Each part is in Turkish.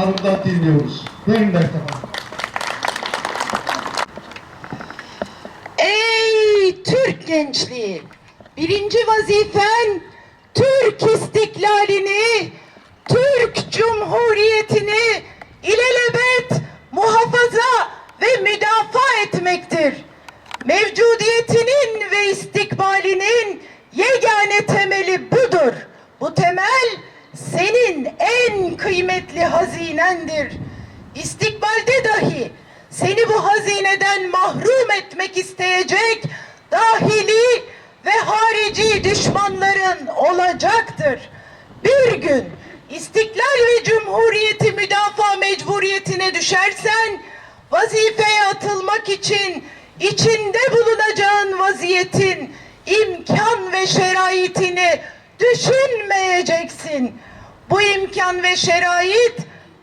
Hanım'dan dinliyoruz. Buyurun Hanım. Ey Türk gençliği! Birinci vazifen Türk istiklalini, Türk Cumhuriyetini ilelebet muhafaza ve müdafaa etmektir. Mevcudiyetinin ve istikbalinin yegane temeli budur. Bu temel senin en kıymetli hazinendir. İstikbalde dahi seni bu hazineden mahrum etmek isteyecek dahili ve harici düşmanların olacaktır. Bir gün istiklal ve cumhuriyeti müdafaa mecburiyetine düşersen vazifeye atılmak için içinde bulunacağın vaziyetin imkan ve şeraitini düşünmeyeceksin. Bu imkan ve şerait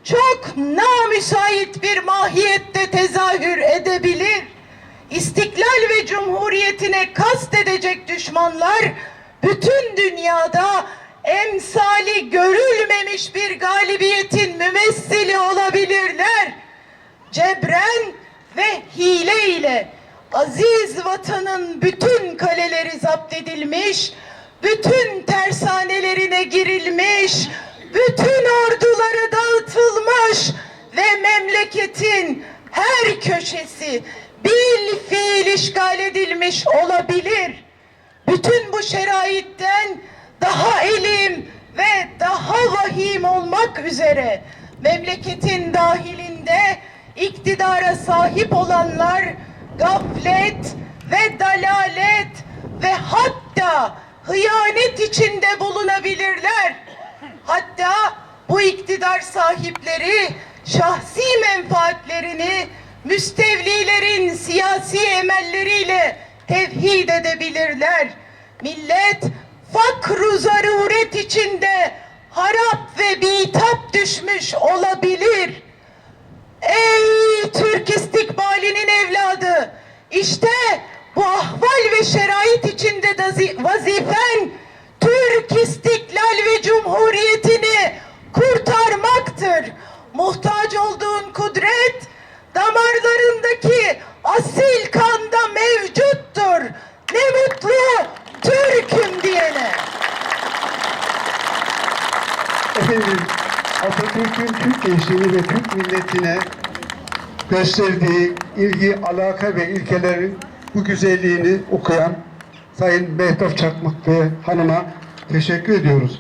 çok namüsait bir mahiyette tezahür edebilir. İstiklal ve cumhuriyetine kast edecek düşmanlar bütün dünyada emsali görülmemiş bir galibiyetin mümessili olabilirler. Cebren ve hile ile aziz vatanın bütün kaleleri zapt edilmiş, memleketin her köşesi bil fiil işgal edilmiş olabilir. Bütün bu şeraitten daha elim ve daha vahim olmak üzere memleketin dahilinde iktidara sahip olanlar gaflet ve dalalet ve hatta hıyanet içinde bulunabilirler. Hatta bu iktidar sahipleri şahsi menfaatlerini müstevlilerin siyasi emelleriyle tevhid edebilirler. Millet fakru zaruret içinde harap ve bitap düşmüş olabilir. Ey Türk istikbalinin evladı! İşte bu ahval ve şerait içinde dazi- vazifen Türk istiklal ve cumhuriyetini kudret damarlarındaki asil kanda mevcuttur. Ne mutlu Türk'üm diyene. Efendim, Atatürk'ün Türk gençliğini ve Türk milletine gösterdiği ilgi, alaka ve ilkelerin bu güzelliğini okuyan Sayın Mehtap Çakmak ve hanıma teşekkür ediyoruz.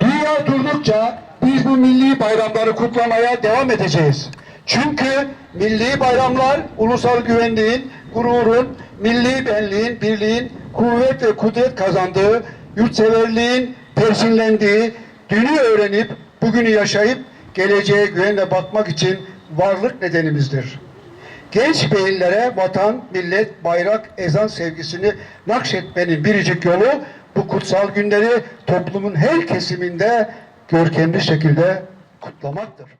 Dünya durdukça biz bu milli bayramları kutlamaya devam edeceğiz. Çünkü milli bayramlar ulusal güvenliğin, gururun, milli benliğin, birliğin kuvvet ve kudret kazandığı, yurtseverliğin perçinlendiği, dünü öğrenip bugünü yaşayıp geleceğe güvenle bakmak için varlık nedenimizdir. Genç beyinlere vatan, millet, bayrak, ezan sevgisini nakşetmenin biricik yolu bu kutsal günleri toplumun her kesiminde görkemli şekilde kutlamaktır.